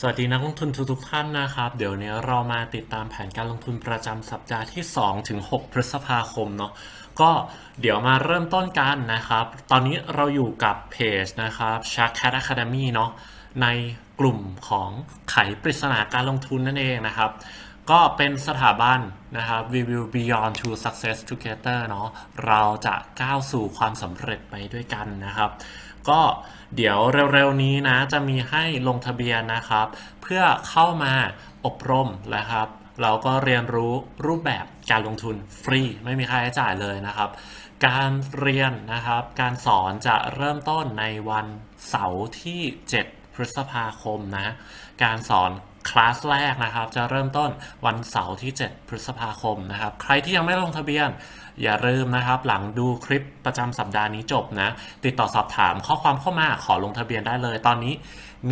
สวัสดีนักลงทุนทุกๆท่านนะครับ เดี๋ยวนี้เรามาติดตามแผนการลงทุนประจำสัปดาห์ที่2ถึง6พฤษภาคมเนาะก็เดี๋ยวมาเริ่มต้นกันนะครับ ตอนนี้เราอยู่กับเพจนะครับ Shark Cat Academy เนาะในกลุ่มของไขปริศนาการลงทุนนั่นเองนะครับ ก็เป็นสถาบันนะครับ We will beyond to success together เนาะเราจะก้าวสู่ความสำเร็จไปด้วยกันนะครับ ก็เดี๋ยวเร็วๆนี้นะจะมีให้ลงทะเบียนนะครับ เพื่อเข้ามาอบรมนะครับ เราก็เรียนรู้รูปแบบการลงทุนฟรี ไม่มีค่าใช้จ่ายเลยนะครับ การเรียนนะครับ การสอนจะเริ่มต้นในวันเสาร์ที่ 7 พฤษภาคมนะ การสอนคลาสแรกนะครับ จะเริ่มต้นวันเสาร์ที่ 7 พฤษภาคมนะครับ ใครที่ยังไม่ลงทะเบียน อย่าลืมนะครับ หลังดูคลิปประจำสัปดาห์นี้จบนะ ติดต่อสอบถามข้อความเข้ามาขอลงทะเบียนได้เลย ตอนนี้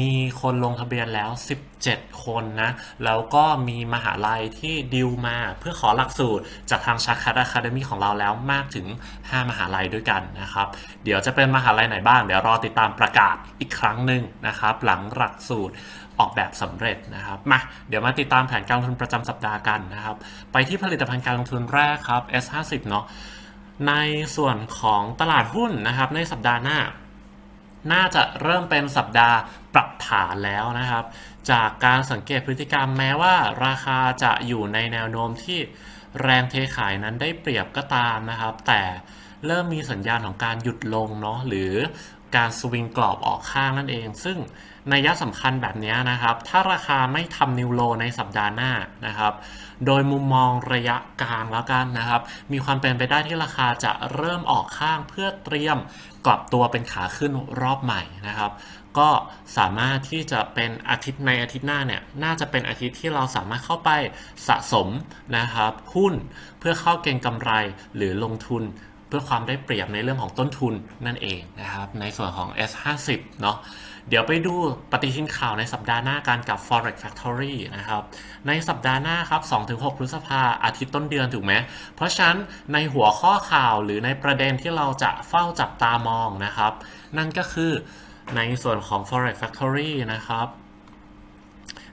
มีคนลงทะเบียนแล้ว 17 คนนะ แล้วก็มีมหาลัยที่ดิวมาเพื่อขอหลักสูตรจากทางชาคัดอะคาเดมีของเราแล้วมากถึง 5 มหาลัยด้วยกันนะครับ เดี๋ยวจะเป็นมหาลัยไหนบ้าง เดี๋ยวรอติดตามประกาศอีกครั้งหนึ่งนะครับ หลังหลักสูตร ออกแบบสำเร็จนะครับมาเดี๋ยวมาติดตามแผนการลงทุนประจำสัปดาห์กันนะครับ ไปที่ผลิตภัณฑ์การลงทุนแรกครับ S50 เนาะในส่วนของตลาดหุ้นนะครับ ในสัปดาห์หน้า น่าจะเริ่มเป็นสัปดาห์ปรับฐานแล้วนะครับ จากการสังเกตพฤติกรรมแม้ว่า ราคาจะอยู่ในแนวโน้มที่แรงเทขายนั้นได้เปรียบก็ตามนะครับ แต่เริ่มมีสัญญาณของการหยุดลงเนาะหรือการสวิงกรอบออกข้างนั่นเอง ซึ่ง นยสำคัญแบบนี้นะครับ ถ้าราคาไม่ทำนิวโลในสัปดาห์หน้านะครับ โดยมุมมองระยะกลางแล้วกันนะครับ มีความเป็นไปได้ที่ราคาจะเริ่มออกข้างเพื่อเตรียมกลับตัวเป็นขาขึ้นรอบใหม่นะครับ ก็สามารถที่จะเป็นอาทิตย์ในอาทิตย์หน้าเนี่ยน่าจะเป็นอาทิตย์ที่เราสามารถเข้าไปสะสมนะครับหุ้นเพื่อเข้าเก็งกำไรหรือลงทุนเพื่อความได้เปรียบในเรื่องของต้นทุนนั่นเองนะครับ ในส่วนของ S50 เนาะ เดี๋ยวไปดูปฏิทินข่าวในสัปดาห์หน้ากันกับ Forex Factory นะครับ ในสัปดาห์หน้าครับ 2-6 พฤษภาอาทิตย์ต้นเดือนถูกไหม เพราะฉะนั้นในหัวข้อข่าวหรือในประเด็นที่เราจะเฝ้าจับตามองนะครับ นั่นก็คือในส่วนของ Forex Factory นะครับ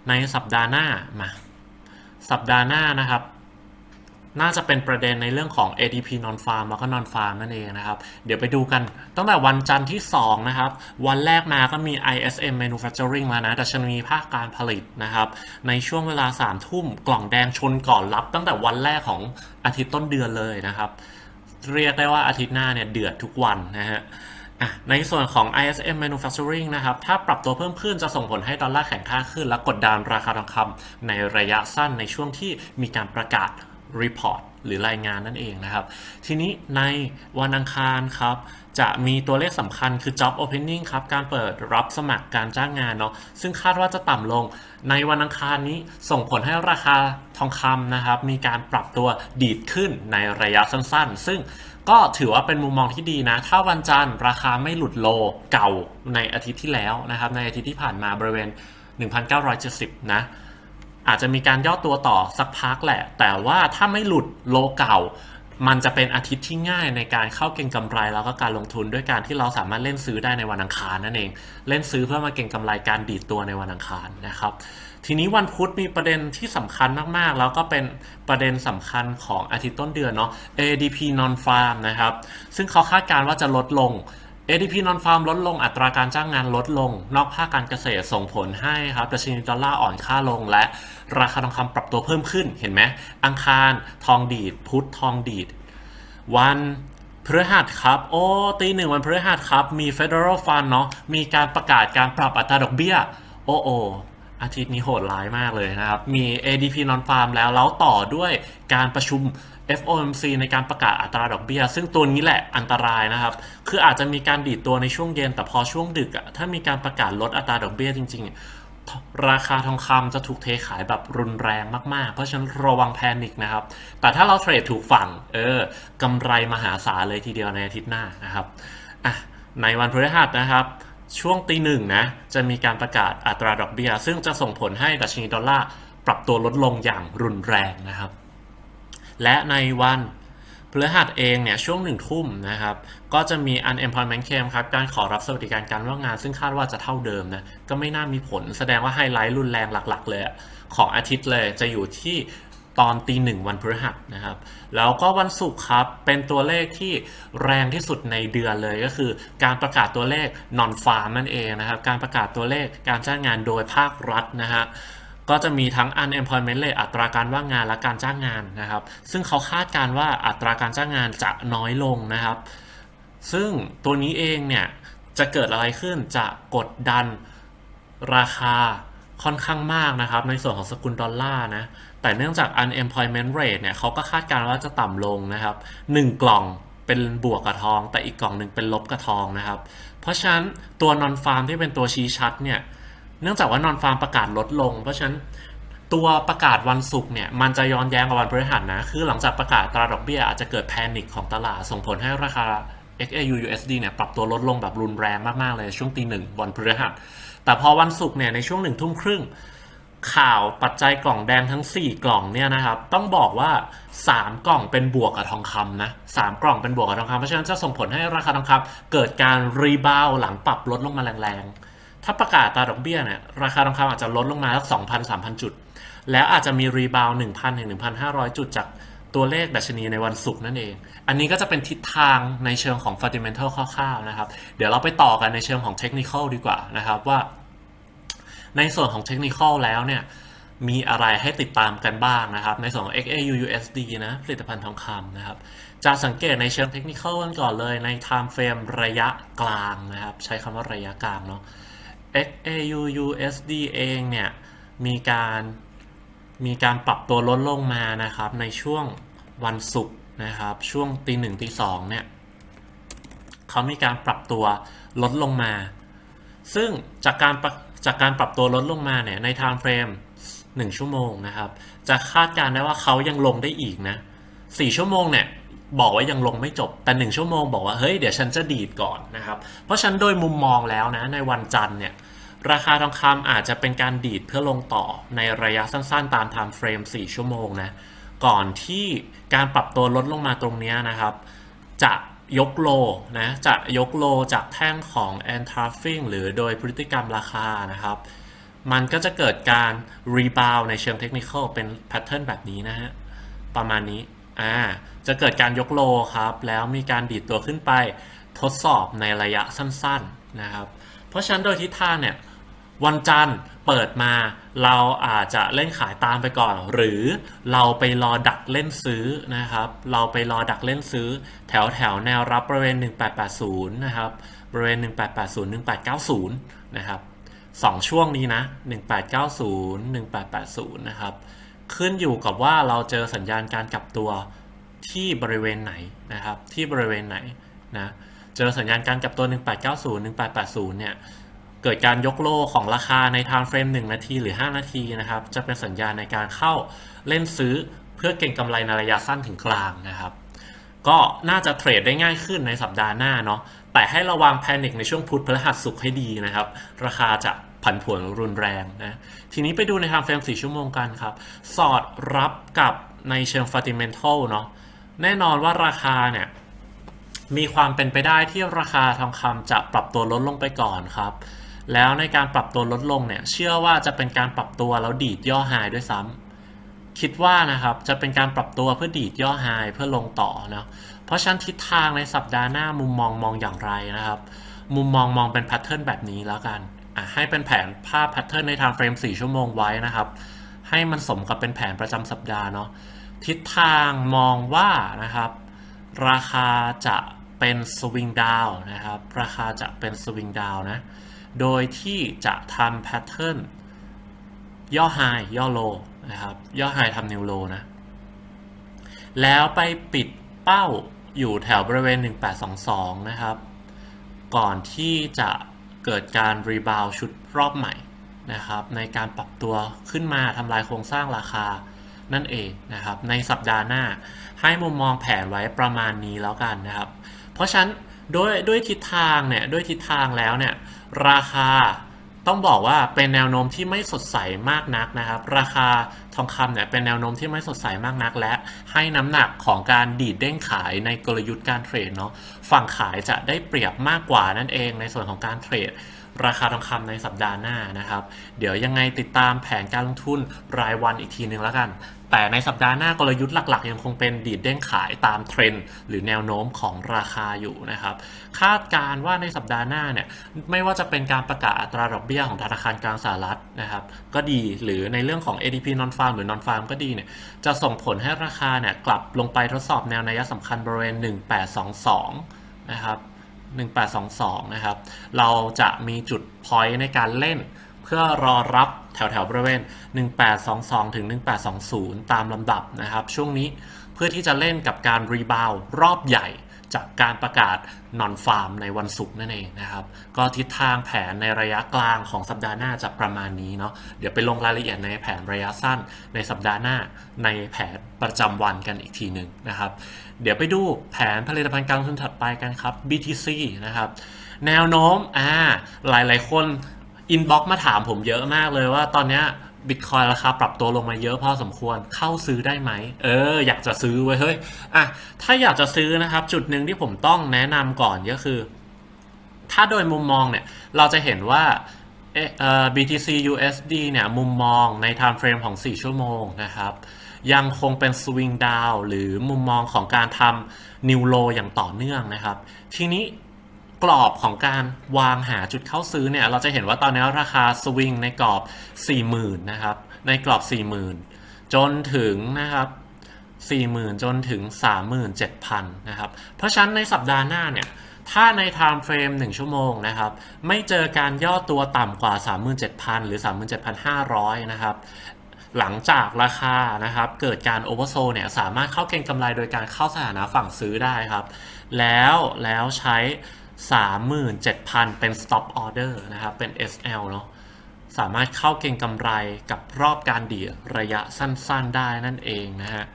ในสัปดาห์หน้ามา สัปดาห์หน้านะครับ น่าจะเป็นประเด็นในเรื่องของ ADP non farm แล้วก็ non farm นั่นเองนะครับ เดี๋ยวไปดูกันตั้งแต่วันจันทร์ที่ 2 นะครับ วันแรกมาก็มี ISM Manufacturing มานะดัชนีภาคการผลิตนะครับ ในช่วงเวลา 3 ทุ่มกล่องแดงชนก่อนรับ ตั้งแต่วันแรกของอาทิตย์ต้นเดือนเลยนะครับ เรียกได้ว่าอาทิตย์หน้าเนี่ยเดือดทุกวันนะฮะในส่วนของ ISM Manufacturing นะครับ ถ้าปรับตัวเพิ่มขึ้นจะส่งผลให้ดอลลาร์แข็งค่าขึ้น และกดดันราคาทองคำในระยะสั้นในช่วงที่มีการประกาศ report หรือรายงานนั่นเองนะครับ ทีนี้ในวันอังคารครับ จะมีตัวเลขสำคัญคือ job opening ครับ การเปิดรับสมัครการจ้างงานเนาะซึ่งคาดว่าจะต่ำลง ในวันอังคารนี้ส่งผลให้ราคาทองคำนะครับ มีการปรับตัวดีดขึ้นในระยะสั้นๆ ซึ่งก็ถือว่าเป็นมุมมองที่ดีนะ ถ้าวันจันทร์ราคาไม่หลุดโลเก่าในอาทิตย์ที่แล้วนะครับ ในอาทิตย์ที่ผ่านมาบริเวณ 1,970 นะ อาจจะมีการย่อตัวต่อสักพักแหละ แต่ว่าถ้าไม่หลุดโลเก่า มันจะเป็นอาทิตย์ที่ง่ายในการเข้าเก็งกำไรแล้วก็การลงทุนด้วยการที่เราสามารถเล่นซื้อได้ในวันอังคารนั่นเอง เล่นซื้อเพื่อมาเก็งกำไรการดีดตัวในวันอังคารนะครับ ทีนี้วันพุธมีประเด็นที่สำคัญมากๆ แล้วก็เป็นประเด็นสำคัญของอาทิตย์ต้นเดือนเนาะ ADP non farm นะครับ ซึ่งเขาคาดการณ์ว่าจะลดลง ADP non farm ลดลงอัตราการจ้างงานลดลง นอกภาคการเกษตรส่งผลให้ครับดัชนีดอลลาร์อ่อนค่าลงและราคาทองคำปรับตัวเพิ่มขึ้นเห็นไหมอังคารทองดีด พุธทองดีด วันพฤหัสครับ โอ้ตีหนึ่งวันพฤหัสครับ มี Federal Fund เนาะมีการประกาศการปรับอัตราดอกเบี้ย โอ้โออาทิตย์นี้โหดร้ายมากเลยนะครับ มี ADP non farm แล้วแล้วต่อด้วยการประชุม FOMC ในการประกาศอัตราดอกเบี้ย ซึ่งตัวนี้แหละอันตรายนะครับ คืออาจจะมีการดีดตัวในช่วงเย็น แต่พอช่วงดึกอะถ้ามีการประกาศลดอัตราดอกเบี้ยจริง ๆ ราคาทองคำจะถูกเทขายแบบรุนแรงมาก ๆ เพราะฉะนั้นระวังแพนิคนะครับ แต่ถ้าเราเทรดถูกฝั่ง เออกำไรมหาศาลเลยทีเดียวในอาทิตย์หน้านะครับอะในวันพฤหัสนะครับช่วงตีหนึ่งนะจะมีการประกาศอัตราดอกเบี้ย ซึ่งจะส่งผลให้ดัชนีดอลลาร์ปรับตัวลดลงอย่างรุนแรงนะครับ และในวันพฤหัสเองเนี่ยช่วงหนึ่งทุ่มนะครับ ก็จะมี unemployment claim ครับ การขอรับสวัสดิการการว่างงาน ซึ่งคาดว่าจะเท่าเดิมนะ ก็ไม่น่ามีผล แสดงว่าไฮไลท์รุนแรงหลัก ๆ เลยของอาทิตย์เลยจะอยู่ที่ตอนตีหนึ่งวันพฤหัสนะครับ แล้วก็วันศุกร์ครับ เป็นตัวเลขที่แรงที่สุดในเดือนเลยก็คือ การประกาศตัวเลข non farm นั่นเองนะครับ การประกาศตัวเลขการจ้างงานโดยภาครัฐนะฮะ ก็จะมีทั้ง unemployment rate อัตราการว่างงานและการจ้างงานนะครับ ซึ่งเขาคาดการว่าอัตราการจ้างงานจะน้อยลงนะครับ ซึ่งตัวนี้เองเนี่ยจะเกิดอะไรขึ้นจะกดดันราคาค่อนข้างมากนะครับ ในส่วนของสกุลดอลลาร์นะ แต่เนื่องจาก unemployment rate เนี่ยเขาก็คาดการว่าจะต่ำลงนะครับ 1 กล่องเป็นบวกกับทอง แต่อีกกล่องหนึ่งเป็นลบกับทองนะครับ เพราะฉะนั้นตัว non farm ที่เป็นตัวชี้ชัดเนี่ย เนื่องจากว่านอนฟาร์มประกาศลดลง เพราะฉะนั้นตัวประกาศวันศุกร์เนี่ยมันจะย้อนแย้งกับวันพฤหัสนะ คือหลังจากประกาศตราดอกเบี้ยอาจจะเกิดแพนิคของตลาดส่งผลให้ราคา XAU USD เนี่ยปรับตัวลดลงแบบรุนแรงมาก ๆ เลยช่วงตีหนึ่งวันพฤหัส แต่พอวันศุกร์เนี่ยในช่วงหนึ่งทุ่มครึ่งข่าวปัจจัยกล่องแดงทั้ง 4 กล่องเนี่ยนะครับ ต้องบอกว่า 3 กล่องเป็นบวกกับทองคำนะ3กล่องเป็นบวกกับทองคำเพราะฉะนั้นจะส่งผลให้ราคาทองคำเกิดการรีบาวหลังปรับลดลงมาแรงๆ ถ้าประกาศตาดอกเบี้ยเนี่ยราคาทองคำอาจจะลดลงมาสัก2,000 3,000 จุด แล้วอาจจะมีรีบาว1,000ถึง1,500 จุดจากตัวเลขดัชนีในวันศุกร์นั่นเอง อันนี้ก็จะเป็นทิศทางในเชิงของ fundamental คร่าวๆนะครับ เดี๋ยวเราไปต่อกันในเชิงของ technical ดีกว่านะครับว่า ในส่วนของเทคนิคแล้วเนี่ยมีอะไรให้ติดตามกันบ้างนะครับ ในส่วนของ XAU USD นะผลิตภัณฑ์ทองคำนะครับ จะสังเกตในเชิงเทคนิคกันก่อนเลยใน time frame ระยะกลางนะครับ ใช้คำว่าระยะกลางเนาะ XAU USD เองเนี่ยมีการมีการปรับตัวลดลงมานะครับในช่วงวันศุกร์นะครับ ช่วงตีหนึ่งตีสองเนี่ยเขามีการปรับตัวลดลงมา ซึ่งจากการจากการปรับตัวลดลงมาเนี่ยใน time frame 1ชั่วโมงนะครับ จะคาดการณ์ได้ว่าเขายังลงได้อีกนะ4ชั่วโมงเนี่ย บอกว่ายังลงไม่จบแต่1ชั่วโมงบอกว่าเฮ้ยเดี๋ยวฉันจะดีดก่อนนะครับ เพราะฉันโดยมุมมองแล้วนะในวันจันทร์เนี่ยราคาทองคำอาจจะเป็นการดีดเพื่อลงต่อในระยะสั้นๆ ตาม time frame 4ชั่วโมงนะก่อนที่การปรับตัวลดลงมาตรงนี้นะครับ จะยกโลนะจะยกโลจากแท่งของ a n t r a f i n g หรือโดยพฤติกรรมราคานะครับ มันก็จะเกิดการรีบาวในเชิงเทคนิคเป็นแพทเทิร์นแบบนี้นะฮะประมาณนี้อ่า จะเกิดการยกโลครับ แล้วมีการดีดตัวขึ้นไปทดสอบในระยะสั้นๆนะครับ เพราะฉะนั้นโดยทิศทางเนี่ยวันจันทร์เปิดมาเราอาจจะเล่นขายตามไปก่อน หรือเราไปรอดักเล่นซื้อนะครับ เราไปรอดักเล่นซื้อ แถวแถวแนวรับบริเวณ 1880 นะครับ บริเวณ 1880 1890 นะครับสองช่วงนี้นะ 1890 1880 นะครับ ขึ้นอยู่กับว่าเราเจอสัญญาณการกลับตัว ที่บริเวณไหนนะครับ ที่บริเวณไหนนะเจอสัญญาณการกลับตัว 1890 1880 เนี่ย เกิดการยกโลของราคาใน time frame 1 นาทีหรือ 5 นาทีนะครับ จะเป็นสัญญาณในการเข้าเล่นซื้อเพื่อเก็งกำไรในระยะสั้นถึงกลางนะครับ ก็น่าจะเทรดได้ง่ายขึ้นในสัปดาห์หน้าเนาะ แต่ให้ระวังแพนิคในช่วงพุธพฤหัสศุกร์ให้ดีนะครับ ราคาจะผันผวนรุนแรงนะ ทีนี้ไปดูใน time frame 4ชั่วโมงกันครับ สอดรับกับในเชิง fundamental เนาะ แน่นอนว่าราคาเนี่ยมีความเป็นไปได้ที่ราคาทองคำจะปรับตัวลดลงไปก่อนครับ แล้วในการปรับตัวลดลงเนี่ยเชื่อว่าจะเป็นการปรับตัวแล้วดีดย่อไฮด้วยซ้ำคิดว่านะครับจะเป็นการปรับตัวเพื่อดีดย่อไฮเพื่อลงต่อนะเพราะฉะนั้นทิศทางในสัปดาห์หน้ามุมมองมองอย่างไรนะครับ มุมมองมองเป็นแพทเทิร์นแบบนี้แล้วกันให้เป็นแผนภาพแพทเทิร์นในทางเฟรม 4 ชั่วโมงไว้นะครับ ให้มันสมกับเป็นแผนประจำสัปดาห์เนาะ ทิศทางมองว่านะครับ ราคาจะเป็นสวิงดาวนะครับ ราคาจะเป็นสวิงดาวนะ โดยที่จะทำแพทเทิร์นย่อไฮย่อโลนะครับ ย่อไฮทำนิวโลนะ แล้วไปปิดเป้าอยู่แถวบริเวณ 1822 นะครับ ก่อนที่จะเกิดการรีบาวชุดรอบใหม่นะครับ ในการปรับตัวขึ้นมาทำลายโครงสร้างราคา นั่นเองนะครับ ในสัปดาห์หน้า ให้มุมมองแผนไว้ประมาณนี้แล้วกันนะครับ เพราะฉะนั้นด้วยด้วยทิศทางเนี่ยด้วยทิศทางแล้วเนี่ยราคาต้องบอกว่าเป็นแนวโน้มที่ไม่สดใสมากนักนะครับ ราคาทองคำเนี่ยเป็นแนวโน้มที่ไม่สดใสมากนัก และให้น้ำหนักของการดีดเด้งขายในกลยุทธ์การเทรดเนาะฝั่งขายจะได้เปรียบมากกว่านั่นเองในส่วนของการเทรดราคาทองคำในสัปดาห์หน้านะครับ เดี๋ยวยังไงติดตามแผนการลงทุนรายวันอีกทีนึงแล้วกัน แต่ในสัปดาห์หน้ากลยุทธ์หลักๆ ยังคงเป็นดีดเด้งขายตามเทรนด์หรือแนวโน้มของราคาอยู่นะครับ คาดการณ์ว่าในสัปดาห์หน้าเนี่ยไม่ว่าจะเป็นการประกาศอัตราดอกเบี้ยของธนาคารกลางสหรัฐนะครับ ก็ดีหรือในเรื่องของ ADP non farm หรือ non farm ก็ดีเนี่ยจะส่งผลให้ราคาเนี่ยกลับลงไปทดสอบแนวนัยสำคัญบริเวณ 1822 นะครับ 1822 นะครับ เราจะมีจุดพอยต์ในการเล่น เพื่อรอรับ ถวแถวๆบริเวณ 1822 ถึง 1820 ตามลำดับนะครับ ช่วงนี้เพื่อที่จะเล่นกับการรีบาวรอบใหญ่จากการประกาศนอนฟาร์มในวันศุกร์นั่นเองนะครับ ก็ทิศทางแผนในระยะกลางของสัปดาห์หน้าจะประมาณนี้เนาะเดี๋ยวไปลงรายละเอียดในแผนระยะสั้นในสัปดาห์หน้าในแผนประจำวันกันอีกทีหนึ่งนะครับ เดี๋ยวไปดูแผนผลิตภัณฑ์การลงทุนถัดไปกันครับ BTC นะครับ แนวโน้มอ่าหลายๆคน อินบ็อกมาถามผมเยอะมากเลยว่าตอนเนี้บิตคอยราคาปรับตัวลงมาเยอะพอสมควรเข้าซื้อได้ไหม เออ อยากจะซื้อไว้ยเฮ้ยอะถ้าอยากจะซื้อนะครับ จุดหนึ่งที่ผมต้องแนะนำก่อนก็คือ ถ้าโดยมุมมองเนี่ย เราจะเห็นว่าเออเอ BTC USD เนี่ย มุมมองใน time frame ของ 4 ชั่วโมงนะครับ ยังคงเป็น swing down หรือมุมมองของการทำ new low อย่างต่อเนื่องนะครับ ทีนี้ กรอบของการวางหาจุดเข้าซื้อเนี่ยเราจะเห็นว่าตอนนี้ราคาสวิงในกรอบ 40,000นะครับในกรอบ 40,000 จนถึงนะครับ40,000 จนถึง 37,000นะครับเพราะฉะนั้นในสัปดาห์หน้าเนี่ยถ้าใน time frame 1 ชั่วโมงนะครับไม่เจอการย่อตัวต่ำกว่า 37,000 หรือ 37,500 นะครับหลังจากราคานะครับเกิดการโอเวอร์โซเนี่ยสามารถเข้าเก็งกำไรโดยการเข้าสถานะฝั่งซื้อได้ครับ แล้วแล้วใช้ 37,000 เป็น stop order นะครับ เป็น SL เนาะ สามารถเข้าเก็งกำไรกับรอบการดีดระยะสั้นๆได้นั่นเองนะฮะ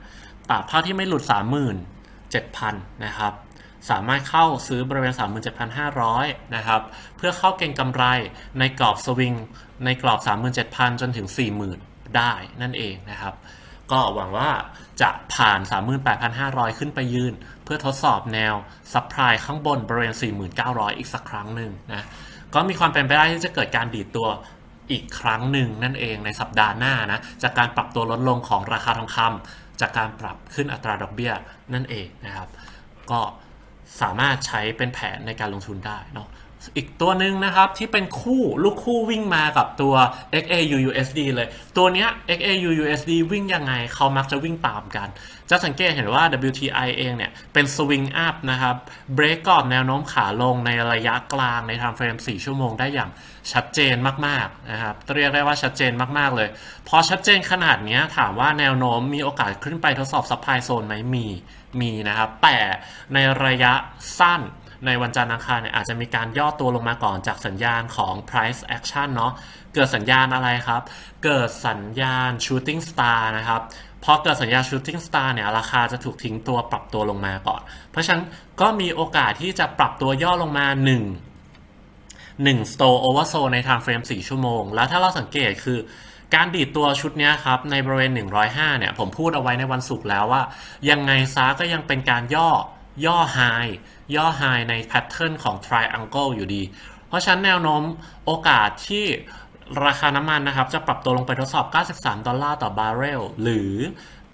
ตราบเท่าที่ไม่หลุด 37,000 นะครับ สามารถเข้าซื้อบริเวณ 37,500 นะครับ เพื่อเข้าเก็งกำไรในกรอบสวิงในกรอบ 37,000 จนถึง 40,000 ได้นั่นเองนะครับ ก็หวังว่า จะผ่าน 38,500 ขึ้นไปยืน เพื่อทดสอบแนวซับไพรข้างบนบริเวณ 4,900 อีกสักครั้งหนึ่งนะก็มีความเป็นไปได้ที่จะเกิดการดีดตัวอีกครั้งหนึ่งนั่นเองในสัปดาห์หน้านะจากการปรับตัวลดลงของราคาทองคำจากการปรับขึ้นอัตราดอกเบี้ยนั่นเองนะครับ ก็สามารถใช้เป็นแผนในการลงทุนได้เนาะ อีกตัวหนึ่งนะครับที่เป็นคู่ลูกคู่วิ่งมากับตัว XAUUSD เลย ตัวเนี้ย XAUUSD วิ่งยังไงเขามักจะวิ่งตามกัน จะสังเกตเห็นว่า WTI เองเนี่ยเป็น swing up นะครับเบรกกรอบแนวโน้มขาลงในระยะกลางใน time frame 4ชั่วโมงได้อย่างชัดเจนมากๆนะครับเรียกได้ว่าชัดเจนมากๆเลย พอชัดเจนขนาดนี้ถามว่าแนวโน้มมีโอกาสขึ้นไปทดสอบ supply zone ไหมมีมีนะครับ แต่ในระยะสั้น ในวันจันทร์อังคารเนี่ยอาจจะมีการย่อตัวลงมาก่อนจากสัญญาณของ price action เนาะเกิดสัญญาณอะไรครับ เกิดสัญญาณ shooting star นะครับพอเกิดสัญญาณ shooting star เนี่ยราคาจะถูกทิ้งตัวปรับตัวลงมาก่อน เพราะฉะนั้นก็มีโอกาสที่จะปรับตัวย่อลงมา 1 1 store oversold ใน time frame 4 ชั่วโมง แล้วถ้าเราสังเกตคือการดีดตัวชุดนี้ครับ ในบริเวณ 105 เนี่ย ผมพูดเอาไว้ในวันศุกร์แล้วว่า ยังไงซาก็ยังเป็นการย่อ ย่อ high ย่อ high ในแพทเทิร์นของ triangle อยู่ดี เพราะฉะนั้นแนวโน้มโอกาสที่ราคาน้ำมันนะครับ จะปรับตัวลงไปทดสอบ 93 ดอลลาร์ต่อบาร์เรล หรือ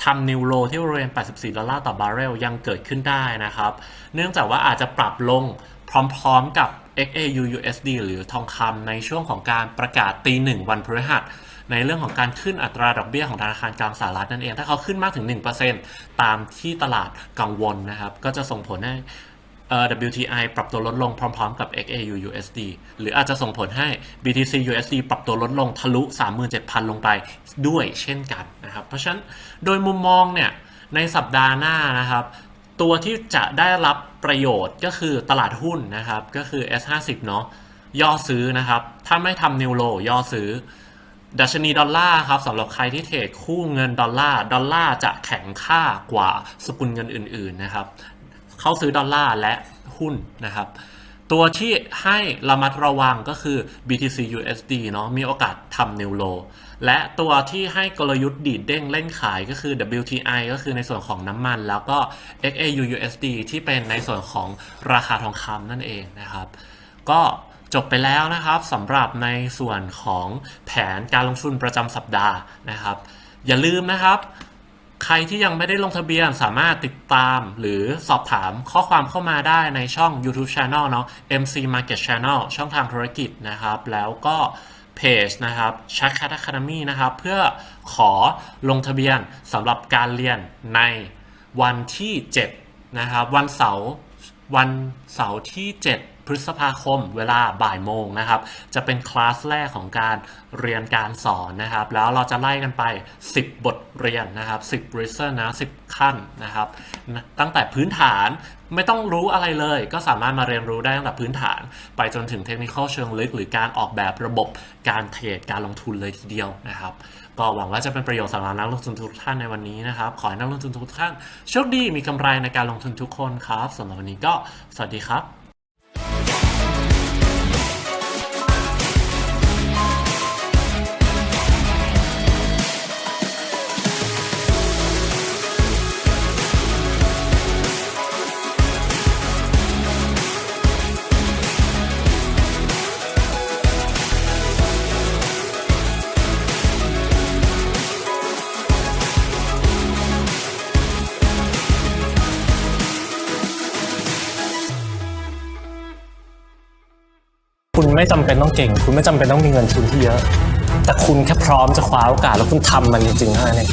ทำนิวโลที่บริเวณ 84 ดอลลาร์ต่อบาร์เรลยังเกิดขึ้นได้นะครับ เนื่องจากว่าอาจจะปรับลงพร้อมๆกับ XAU USD หรือทองคำในช่วงของการประกาศตีหนึ่งวันพฤหัส ในเรื่องของการขึ้นอัตราดอกเบี้ยของธนาคารกลางสหรัฐนั่นเอง ถ้าเขาขึ้นมากถึง 1%ตามที่ตลาดกังวลนะครับ ก็จะส่งผลให้ WTI ปรับตัวลดลงพร้อมๆกับ XAU USD หรืออาจจะส่งผลให้ BTC USD ปรับตัวลดลงทะลุ 37,000 ลงไปด้วยเช่นกันนะครับ เพราะฉะนั้นโดยมุมมองเนี่ยในสัปดาห์หน้านะครับ ตัวที่จะได้รับประโยชน์ก็คือตลาดหุ้นนะครับ ก็คือ S50 เนาะย่อซื้อนะครับ ถ้าไม่ทำนิวโลย่อซื้อ ดัชนีดอลลาร์ครับสำหรับใครที่เทรดคู่เงินดอลลาร์ดอลลาร์จะแข็งค่ากว่าสกุลเงินอื่น ๆนะครับ เข้าซื้อดอลลาร์และหุ้นนะครับ ตัวที่ให้ระมัดระวังก็คือ BTC USD เนาะมีโอกาสทำ new low และตัวที่ให้กลยุทธ์ดีดเด้งเล่นขายก็คือ WTI ก็คือในส่วนของน้ำมัน แล้วก็ XAU USD ที่เป็นในส่วนของราคาทองคำนั่นเองนะครับ ก็ จบไปแล้วนะครับสำหรับในส่วนของแผนการลงทุนประจำสัปดาห์นะครับ อย่าลืมนะครับ ใครที่ยังไม่ได้ลงทะเบียนสามารถติดตามหรือสอบถามข้อความเข้ามาได้ในช่อง YouTube Channel เนาะ MC Market Channel ช่องทางธุรกิจนะครับ แล้วก็เพจนะครับ c h a t Cat Academy นะครับ เพื่อขอลงทะเบียนสำหรับการเรียนในวันที่ 7 นะครับ วันเสาร์วันเสาร์ที่ 7 ฤษภาคมเวลาบ่ายโมงนะครับ จะเป็นคลาสแรกของการเรียนการสอนนะครับ แล้วเราจะไล่กันไป 10 บทเรียนนะครับ 10 r e s o n นะ 10 ขั้นนะครับ ตั้งแต่พื้นฐานไม่ต้องรู้อะไรเลย ก็สามารถมาเรียนรู้ได้ตั้งแต่พื้นฐาน ไปจนถึงเทคนิคเชิงลึก หรือการออกแบบระบบการเทรดการลงทุนเลยทีเดียวนะครับก็หวังว่าจะเป็นประโยชน์สำหรับนักลงทุนทุกท่านในวันนี้นะครับ ขอให้นักลงทุนทุกท่านโชคดีมีกำไรในการลงทุนทุกคนครับสำหรับวันนี้ก็สวัสดีครับ คุ ไม่จำเป็นต้องเก่ง คุณไม่จำเป็นต้องมีเงินทุนที่เยอะ แต่คุณแค่พร้อมจะคว้าโอกาสแล้วคุณทำมันจริงๆเท่านั้นเอง